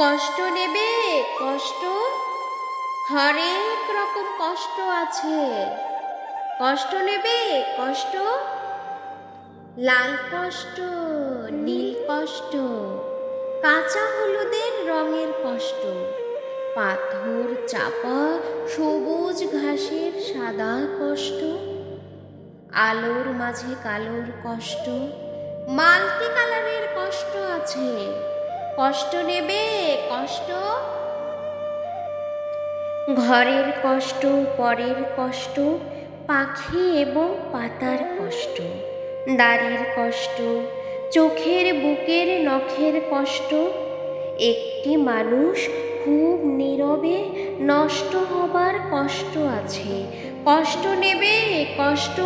কষ্ট নেবে, কষ্ট? হরেক রকম কষ্ট আছে। কষ্ট নেবে, কষ্ট? লাল কষ্ট, নীল কষ্ট, কাঁচা হলুদের রঙের কষ্ট, পাথর চাপা, সবুজ ঘাসের সাদা কষ্ট, আলোর মাঝে কালোর কষ্ট, মাল্টি কালারের কষ্ট আছে। কষ্ট নেবে, কষ্ট? ঘরের কষ্ট, পরের কষ্ট, পাখি এবং পাতার কষ্ট। দাড়ির কষ্ট, চোখের বুকের নখের কষ্ট। একটি মানুষ খুব নীরবে নষ্ট হবার কষ্ট আছে। কষ্ট নেবে, কষ্ট?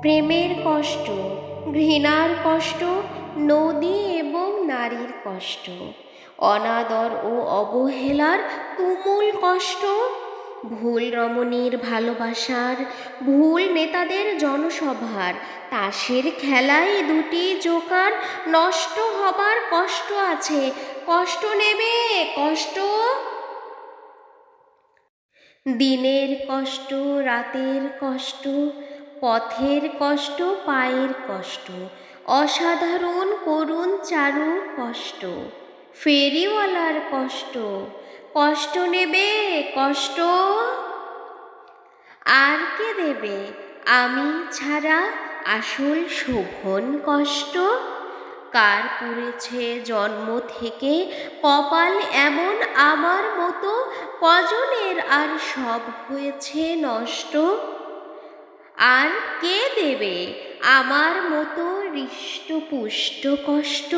প্রেমের কষ্ট। ঘৃণার কষ্ট, নদী এবং নারীর কষ্ট। অনাদর ও অবহেলার তুমুল কষ্ট, ভুল রমণীর ভালোবাসার, ভুল নেতাদের জনসভার, তাসের খেলায় দুটি জোকার নষ্ট হবার কষ্ট আছে। কষ্ট নেবে, কষ্ট। দিনের কষ্ট, রাতের কষ্ট পথের কষ্ট, পায়ের কষ্ট, অসাধারণ করুণ চারু কষ্ট, ফেরিওয়ালার কষ্ট কষ্ট নেবে, কষ্ট আর কে দেবে? আমি ছাড়া আসল শোভন কষ্ট? কার পুড়েছে জন্ম থেকে কপাল এমন আমার মতো? কজনের আর সব হয়েছে নষ্ট? আর কে দেবে? আমার মতো হৃষ্টপুষ্ট কষ্ট?